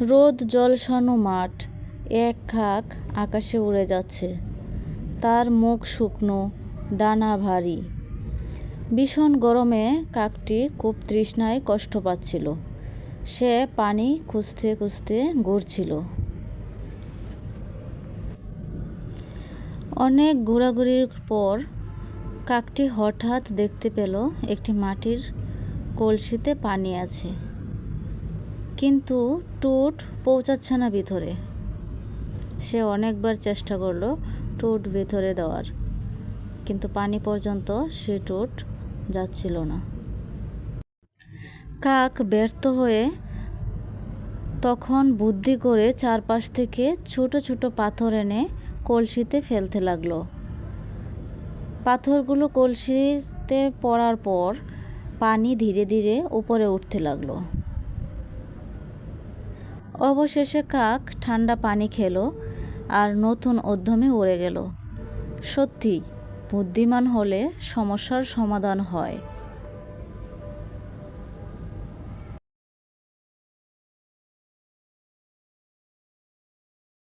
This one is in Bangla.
রোদ জলসানো মাঠ, এক খাক আকাশে উড়ে যাচ্ছে। তার মুখ শুকনো, ডানা ভারী। ভীষণ গরমে কাকটি খুব তৃষ্ণায় কষ্ট পাচ্ছিল। সে পানি খুঁজতে খুঁজতে ঘুরছিল। অনেক ঘোরাঘুরির পর কাকটি হঠাৎ দেখতে পেল একটি মাটির কলসিতে পানি আছে। কিন্তু টুট পৌঁছাচ্ছে না ভিতরে। সে অনেকবার চেষ্টা করল টুট ভিতরে দেওয়ার, কিন্তু পানি পর্যন্ত সে টুট যাচ্ছিল না। কাক ব্যর্থ হয়ে তখন বুদ্ধি করে চারপাশ থেকে ছোট ছোট পাথর এনে কলসিতে ফেলতে লাগল। পাথরগুলো কলসিতে পড়ার পর পানি ধীরে ধীরে উপরে উঠতে লাগল। অবশেষে কাক ঠান্ডা পানি খেলো আর নতুন অধ্যমে উড়ে গেল। সত্যি বুদ্ধিমান হলে সমস্যার সমাধান হয়।